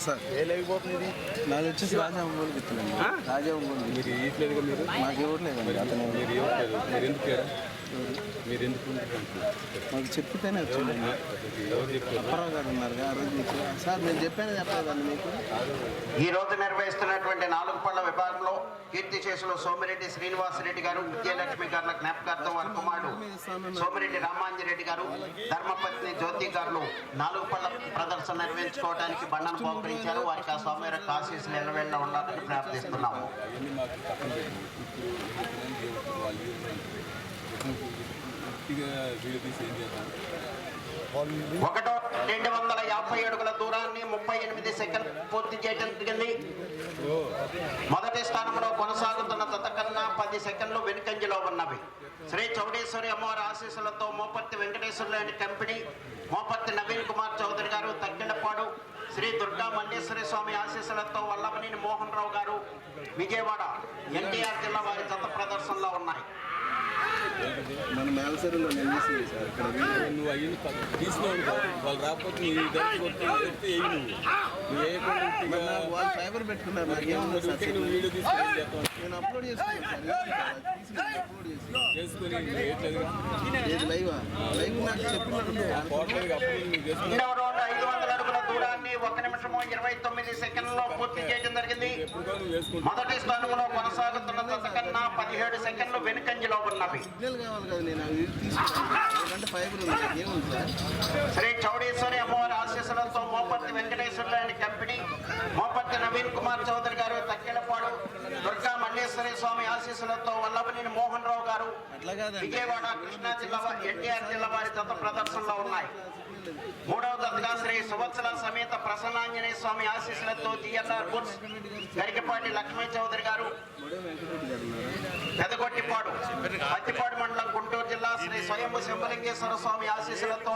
Sir. నాది వచ్చేసి రాజా ఒంగోలు గిత్తలండి రాజా ఒంగోలు. మీరు ఇవ్వట్లేదు మీరు? మాకు ఇవ్వట్లేదండి అతను మీరు ఇవ్వట్లేదు మీరు ఎందుకు మీరు ఎందుకు? మాకు చెప్పితేనే వచ్చిందండి అప్పారావు గారు ఉన్నారు ఆ రోజు మీకు సార్ నేను చెప్పాను చెప్పలేదండి మీకు. ఈ రోజు నిర్వహిస్తున్నటువంటి నాలుగు పళ్ళ కీర్తి చేసిన సోమిరెడ్డి శ్రీనివాసరెడ్డి గారు విజయలక్ష్మి గారుల జ్ఞాపకార్థం వారి కుమారుడు సోమిరెడ్డి రామాంజరెడ్డి గారు ధర్మపత్ని జ్యోతి గారు నాలుగు పళ్ళ ప్రదర్శన నిర్వహించుకోవడానికి బండను బహుకరించారు. వారికి ఆ స్వామి యొక్క ఆశీస్సులు ఎల్లవేళ్ళ ఉండాలని ప్రార్థిస్తున్నాము. ఒకటో రెండు వందల యాభై అడుగుల దూరాన్ని ముప్పై ఎనిమిది సెకండ్ పూర్తి చేయడం జరిగింది. మొదటి స్థానం కొనసాగుతున్న జత కన్నా పది సెకండ్లు వెనుకంజలో ఉన్నవి. శ్రీ చౌడేశ్వరి అమ్మవారి ఆశీస్సులతో మోపర్తి వెంకటేశ్వరులు అనే కంపెనీ మోపర్తి నవీన్ కుమార్ చౌదరి గారు తక్కిళ్ళపాడు శ్రీ దుర్గా మల్లేశ్వరి స్వామి ఆశీస్సులతో వల్లభనేని మోహన్ రావు గారు విజయవాడ ఎన్టీఆర్ జిల్లా వారి జత ప్రదర్శనలో ఉన్నాయి. మన మేలసరిలో నేను తీసింది సార్ ఇక్కడ. నువ్వు అయ్యి తీసినావు వాళ్ళు రాకపోతే నీ దగ్గర కొట్టి ఎత్తి వేయి నువ్వు. వాళ్ళు ఫైబర్ పెట్టుకున్నారు వీడియో తీసుకొని? నేను అప్లోడ్ చేసుకొని లైవ్ లైవ్ నాకు చెప్పినట్టు పోవట్లేదు అప్పుడు నువ్వు చేసుకుని రెండవ రౌండ్ ఐదు వందల అడుగుల దూరాన్ని ఒక నిమిషము ఇరవై తొమ్మిది సెకండ్లలో పూర్తి చేయడం జరిగింది. మొదటి స్థానంలో కొనసాగుతున్న జత కన్నా పదిహేడు సెకండ్లు వెనుకంజలో ఉన్నవి. శ్రీ చౌడేశ్వరి అమ్మవారి ఆశీస్సులతో మోపర్తి వెంకటేశ్వరులు అనే కంపెనీ మోపర్తి నవీన్ కుమార్ చౌదరి గారు తక్కిలపాడు దుర్గా మల్లేశ్వరి స్వామి ఆశీస్సులతో వల్లభనేని మోహన్ రావు గారు విజయవాడ కృష్ణా జిల్లా ఎన్టీఆర్ జిల్లా వారి జత ప్రదర్శనలో ఉన్నాయి. మూడవ దత్తగా శ్రీ సువత్సల సమేత ప్రసన్నాంజనేయ స్వామి ఆశీస్సులతో జిఎల్ఆర్ గుడ్స్ గరికపాటి లక్ష్మీ చౌదరి గారు. పెదగొట్టిపాడు పత్తిపాడు మండలం గుంటూరు జిల్లా శ్రీ స్వయంభు శంభలింగేశ్వర స్వామి ఆశీస్సులతో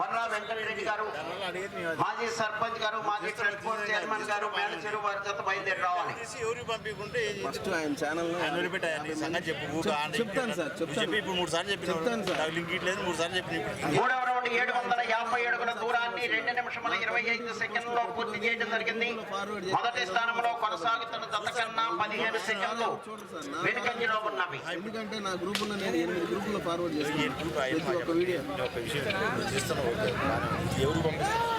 వర్రా వెంకటరెడ్డి గారు మాజీ సర్పంచ్ గారు మాజీ ట్రస్ట్ బోర్డు చైర్మన్ గారు మేనేజర్ వారి జత బయలుదేరి రావాలి. చెప్పు చెప్తాను సార్ చెప్పి చెప్తాను ఇప్పుడు మూడు సార్లు చెప్పిన చెప్తాను సార్. నాకు లింక్ ఇట్లేదు మూడు సార్లు చెప్పిన రౌండ్ ఏడు వందల యాభై అడుగుల దూరాన్ని రెండు నిమిషముల ఇరవై ఐదు సెకండ్లో పూర్తి చేయడం జరిగింది. మొదటి స్థానంలో కొనసాగుతున్న జత కన్నా పదిహేను సెకండ్లు వెనుకంజలో ఉన్నవి. ఎందుకంటే నా గ్రూపులో నేను ఎనిమిది ఫార్వర్డ్ చేస్తాను వీడియో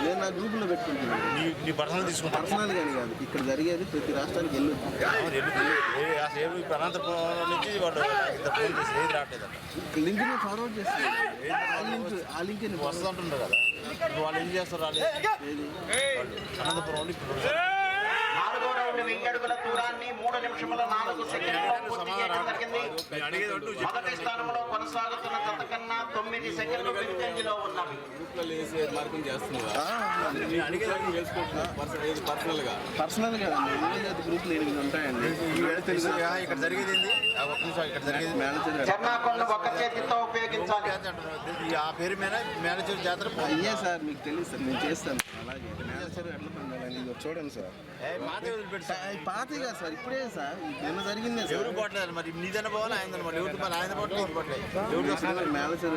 నేను నా గ్రూపులో పెట్టుకుంటున్నాను. నీ నీ పర్సనల్ తీసుకుంటాను. పర్సనల్ కానీ కాదు ఇక్కడ జరిగేది ప్రతి రాష్ట్రానికి అనంతపురం నుంచి వాళ్ళు లింక్ని ఫార్వర్డ్ చేస్తాను. ఆ లింక్ వస్తుంది అంటుండ్రు కదా ఇప్పుడు వాళ్ళు ఏం చేస్తారు? వాళ్ళు అనంతపురం వాళ్ళు ఇప్పుడు రౌండ్ వెయ్యి అడుగుల దూరాన్ని మూడు నిమిషముల నాలుగు సెకండ్లో పూర్తి చేయడం జరిగింది. మొదటి స్థానంలో కొనసాగుతున్న జత కన్నా తొమ్మిది సెకండ్లు ఉన్నవి పర్సనల్ కాదండి గ్రూపులు ఎనిమిది ఉంటాయండి. ఇక్కడ జరిగేది. చెన్నాకొండ ఒక చేతితో ఉపయోగించాలి. ఆ పేరు మీద మేనేజర్ జాతర అయ్యే సార్ మీకు తెలియదు సార్ నేను చేస్తాను. అలాగే. మేనేజర్ చూడండి సార్. వదిలిపెట్టి పాతగా సార్ ఇప్పుడే సార్ నిన్న జరిగిందే సార్. ఎవరు పోవట్లేదు మరి? పోవాలి? ఆయన మరి ఎవరు పోవాలి? ఆయన పోవట్లేదు పోవట్లేదు ఎవరు పొందాలి సార్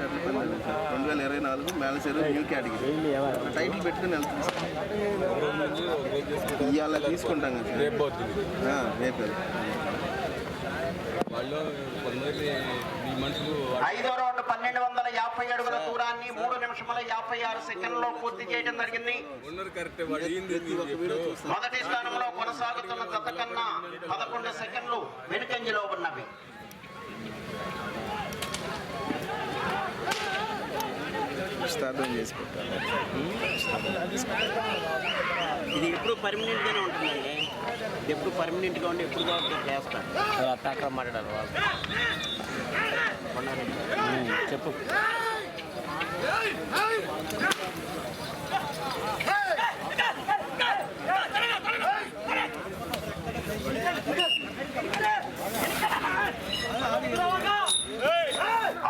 రెండు వేల ఇరవై నాలుగు మేనేజర్ న్యూ కేటగిరీ. టైటిల్ పెట్టుకుని చేసుకుంటాం ఇవాళ తీసుకుంటాం కదా సార్. రేపు పోతుంది. ఆ, రేపు వాళ్ళు కొందరి ఈ మనుషులు ఐదో పన్నెండు వందల యాభై అడుగుల దూరాన్ని మూడు నిమిషముల యాభై ఆరు సెకండ్లో పూర్తి చేయడం జరిగింది. మొదటి స్థానంలో కొనసాగుతున్న జత కన్నా పదకొండు సెకండ్లు వెనుకంజలో ఉన్నవి. చేసి పెట్టాలి ఇది ఎప్పుడు పర్మనెంట్ గానే ఉంటుందండి. ఎప్పుడు పర్మనెంట్గా ఉండి ఎప్పుడు కాబట్టి చేస్తాను. అట్లా మాట్లాడారు వాళ్ళు. చెప్పు.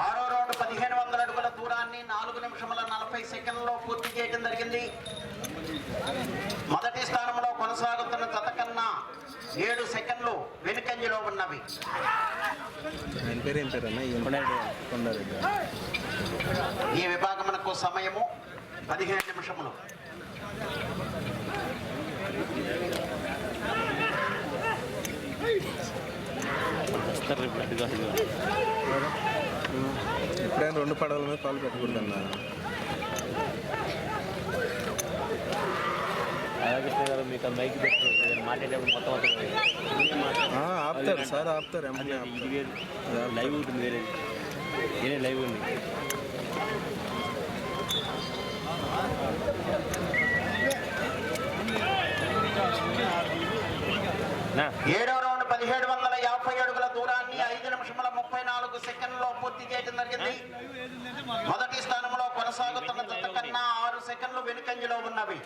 ఆరో రౌండ్ పదిహేను వందల అడుగుల దూరాన్ని నాలుగు నిమిషముల నలభై సెకండ్లో పూర్తి చేయడం జరిగింది. మొదటి స్థానంలో కొనసాగుతున్న జత కన్నా ఏడు సెకండ్లు వెనుకంజలో ఉన్నవి. ఈ విభాగమునకు సమయము పదిహేను నిమిషములు. ఎప్పుడైనా రెండు పడవల మీద పాలు పెట్టకూడదు అన్నారు అలాగే గారు మీకు మైక్ పెట్టరు. ఏదైనా మాట్లాడేటప్పుడు మొత్తం ఆపుతారు. సార్ ఆపుతారు. ఇది వేరు. లైవ్ ఉంటుంది వేరే. వేరే లైవ్ ఉంది. నా. ఏడో రౌండ్ పదిహేడు వందల యాభై అడుగుల దూరాన్ని ఐదు నిమిషముల ముప్పై నాలుగు సెకండ్లో పూర్తి చేయడం జరిగింది. మొదటి స్థానంలో కొనసాగుతున్న జత కన్నా ఆరు సెకండ్లు వెనుకంజలో ఉన్నవి.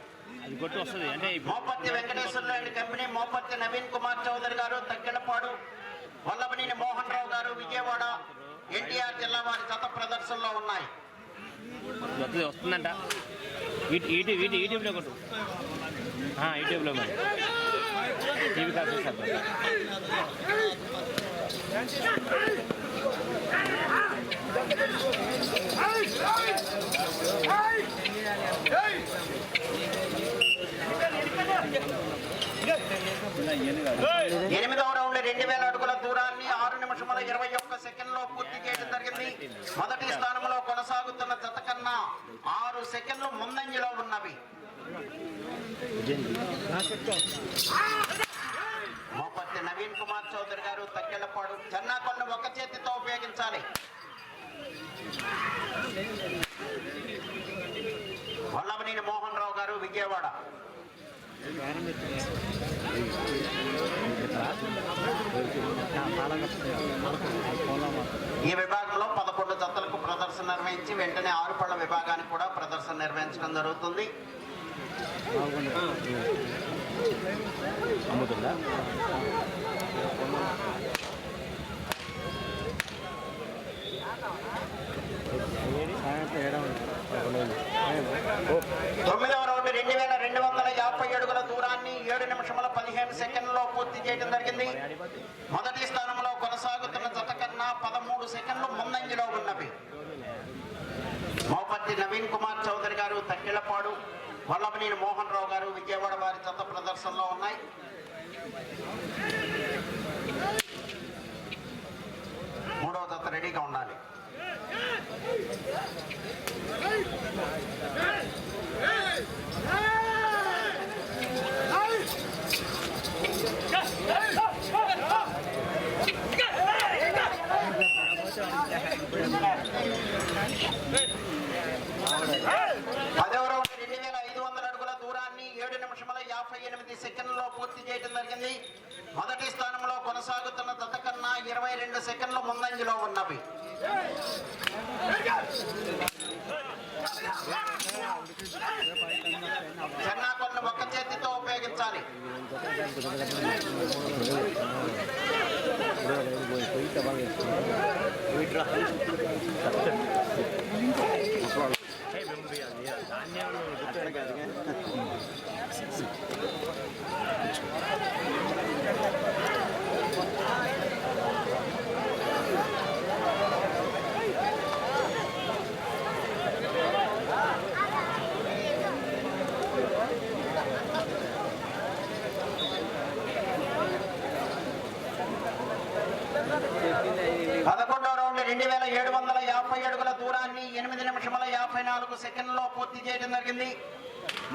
వస్తుంది. అంటే మోపర్తి వెంకటేశ్వర్లు అండ్ కంపెనీ మోపర్తి నవీన్ కుమార్ చౌదరి గారు తక్కెడపాడు వల్లభనేని మోహన్ రావు గారు విజయవాడ ఎన్టీఆర్ జిల్లా వారి జత ప్రదర్శనలో ఉన్నాయి. వస్తుంది వస్తుందంట. యూట్యూబ్లో కొట్టు. ఆ, యూట్యూబ్లో మరి. టీవీ కాదు సార్ ఎనిమిదవ రౌండ్ రెండు వేల అడుగుల దూరాన్ని ఆరు నిమిషముల ఇరవై ఒక్క సెకండ్లో పూర్తి చేయడం జరిగింది. మొదటి స్థానంలో కొనసాగుతున్న జత కన్నా ఆరు సెకండ్లు ముందంజలో ఉన్నవి. మోపత్తి నవీన్ కుమార్ చౌదరి గారు తక్కెళ్ళపాడు. చెన్నాకొండ ఒక చేతితో ఉపయోగించాలి. వల్లభనేని మోహన్ రావు గారు విజయవాడ. ఈ విభాగంలో పదకొండు జతలకు ప్రదర్శన నిర్వహించి వెంటనే ఆరు పళ్ళ విభాగానికి కూడా ప్రదర్శన నిర్వహించడం జరుగుతుంది. అమ్ముతుందా తొమ్మిదవ రౌండ్ రెండు వేల రెండు వందల యాభై అడుగుల దూరాన్ని ఏడు నిమిషముల పదిహేను సెకండ్లో పూర్తి చేయడం జరిగింది మొదటి స్థానంలో కొనసాగుతున్న జత కన్నా పదమూడు సెకండ్లు ముందంజలో ఉన్నవి మోపత్తి నవీన్ కుమార్ చౌదరి గారు తక్కిళ్ళపాడు వల్లభనేని మోహన్ రావు గారు విజయవాడ వారి జత ప్రదర్శనలో ఉన్నాయి మూడవ జత రెడీగా ఉండాలి పదవ రౌండ్ రెండు వేల ఐదు వందల అడుగుల దూరాన్ని ఏడు నిమిషముల యాభై ఎనిమిది సెకండ్లలో పూర్తి చేయడం జరిగింది మొదటి స్థానంలో కొనసాగుతున్న దత కన్నా ఇరవై రెండు సెకండ్ల ముందంజలో ఉన్నవి. చెన్నాకొండ ఒక్క చేతితో ఉపయోగించాలి. పదకొండవ రౌండ్ రెండు వేల ఏడు వందల యాభై అడుగుల దూరాన్ని ఎనిమిది నిమిషముల సెకండ్లో పూర్తి చేయడం జరిగింది.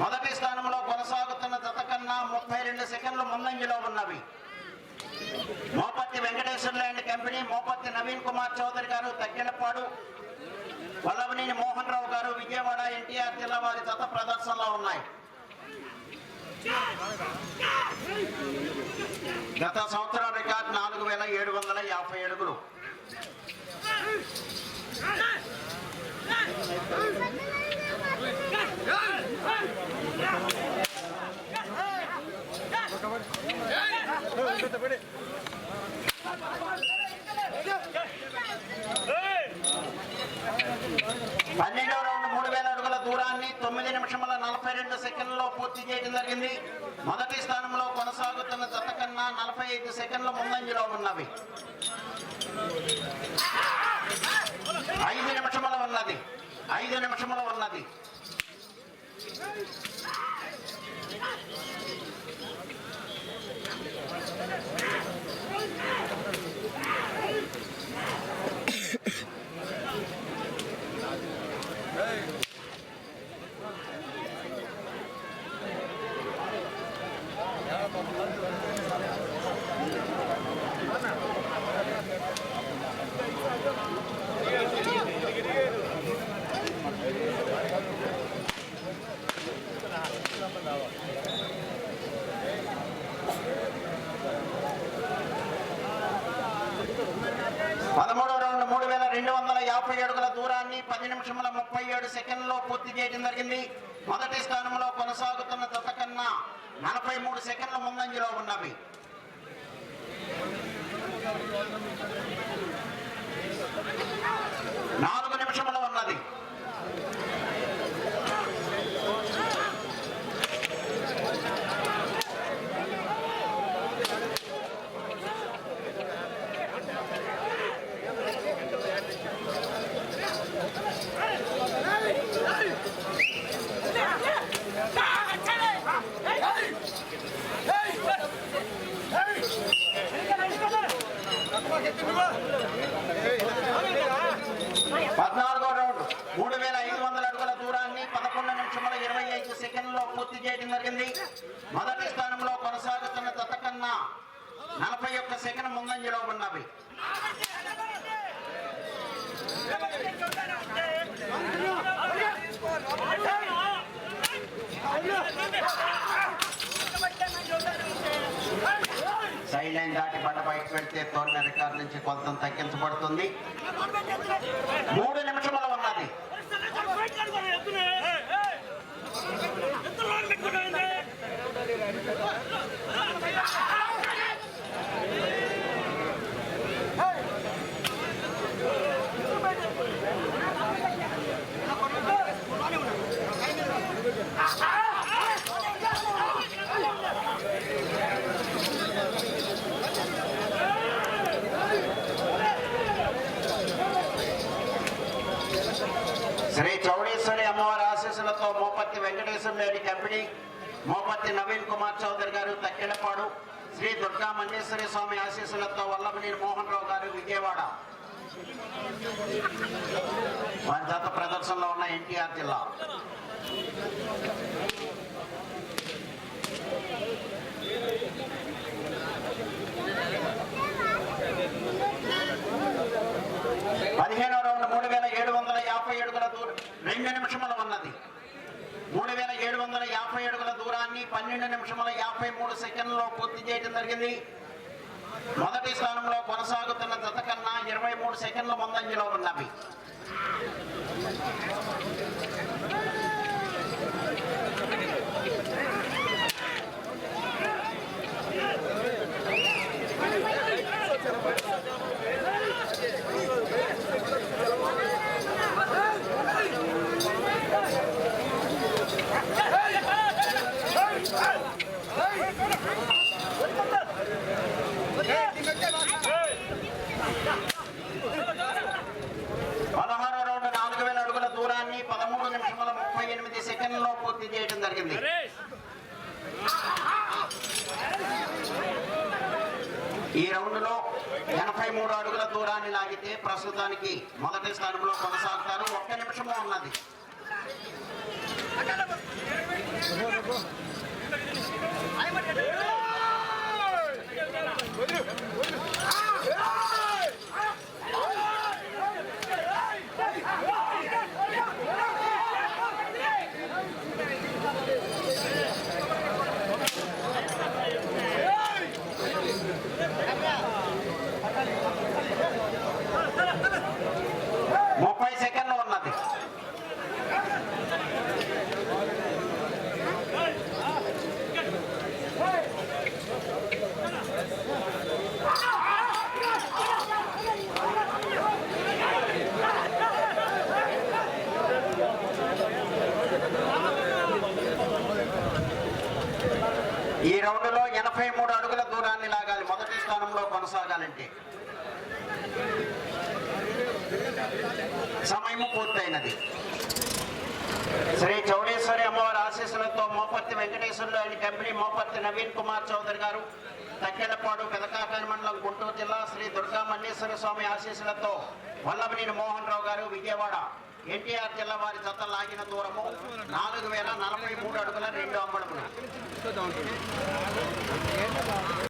మొదటి స్థానంలో కొనసాగుతున్న జత కన్నా ముప్పై రెండు సెకండ్లు ముందంజలో ఉన్నవి. మోపత్తి వెంకటేశ్వర ల్యాండ్ కంపెనీ మోపత్తి నవీన్ కుమార్ చౌదరి గారు తగ్గినపాడు వల్లవనేని మోహన్ రావు గారు విజయవాడ ఎన్టీఆర్ జిల్లా వారి జత ప్రదర్శనలో ఉన్నాయి. గత సంవత్సరం రికార్డ్ నాలుగు వేల ఏడు వందల యాభై అడుగులు పన్నెండవ రౌండ్ మూడు వేల అడుగుల దూరాన్ని తొమ్మిది నిమిషముల నలభై రెండు సెకండ్లలో పూర్తి చేయడం జరిగింది. మొదటి స్థానంలో కొనసాగుతున్న జత కన్నా నలభై ఐదు సెకండ్ల ముందంజలో ఉన్నవి ఐదు నిమిషముల ఉన్నది ఐదు నిమిషముల ఉన్నది పదమూడో రౌండ్ మూడు వేల రెండు వందల యాభై అడుగుల దూరాన్ని పది నిమిషముల ముప్పై ఏడు సెకండ్లో పూర్తి చేయడం జరిగింది. మొదటి స్థానంలో కొనసాగుతున్న జత కన్నా నలభై మూడు సెకండ్ల ముందంజలో ఉన్నవి నాలుగు నిమిషములు ఉన్నది పద్నాలుగో రౌండ్ మూడు వేల ఐదు వందల అడుగుల దూరాన్ని పదకొండు నిమిషముల ఇరవై ఐదు సెకండ్లో పూర్తి చేయడం జరిగింది. మొదటి స్థానంలో కొనసాగుతున్న తతకన్నా నలభై ఒక్క సెకండ్ ముందంజలో ఉన్నవి. సైలైన్ దాటి బండ బయట పెడితే తోడిన రికార్డు నుంచి కొంత తగ్గించబడుతుంది. మూడు నిమిషములు ఉన్నది శ్రీ చౌడేశ్వరి అమ్మవారి ఆశీస్సులతో మోపత్తి వెంకటేశ్వర రెడ్డి కంపెనీ మోపత్తి నవీన్ కుమార్ చౌదరి గారు తక్కెడపాడు శ్రీ దుర్గా మంజేశ్వరి స్వామి ఆశీస్సులతో వల్లభనేని మోహన్ రావు గారు విజయవాడ. వారి ప్రదర్శనలో ఉన్న ఎన్టీఆర్ జిల్లా. పదిహేనో రౌండ్ మూడు వేల ఏడు వందల యాభై ఏడుగుల దూరం. రెండు నిమిషములు ఉన్నది మూడు వేల ఏడు వందల యాభై అడుగుల దూరాన్ని పన్నెండు నిమిషముల యాభై మూడు సెకండ్లో పూర్తి చేయడం జరిగింది. మొదటి స్థానంలో కొనసాగుతున్న జత కన్నా ఇరవై మూడు సెకండ్ల ముందంజలో ఉన్నవి పదహారో రౌండ్ నాలుగు వేల అడుగుల దూరాన్ని పదమూడు నిమిషముల ముప్పై ఎనిమిది సెకండ్లో పూర్తి చేయడం జరిగింది ఈ రౌండ్లో ఎనభై మూడు అడుగుల దూరాన్ని లాగితే ప్రస్తుతానికి మొదటి స్థానంలో కొనసాగుతారు. ఒక్క నిమిషము ఉన్నది. ముప్పై సెకండ్లు ఉన్నది ఈ రౌండ్లో ఎనభై మూడు అడుగుల దూరాన్ని లాగాలి మొదటి స్థానంలో కొనసాగాలంటే. సమయం పూర్తయినది. శ్రీ చౌడేశ్వరి అమ్మవారి ఆశీస్సులతో వెంకటేశ్వర్లు ఆయన కంపెనీ మోపర్తి నవీన్ కుమార్ చౌదరి గారు తక్కెలపాడు పెదకాకాని మండలం గుంటూరు జిల్లా శ్రీ దుర్గా మల్లేశ్వర స్వామి ఆశీస్సులతో వల్లభనేని మోహన్ రావు గారు విజయవాడ ఎన్టీఆర్ జిల్లా వారి జత లాగిన దూరము నాలుగు వేల నలభై మూడు అడుగుల రెండు అమ్మడములు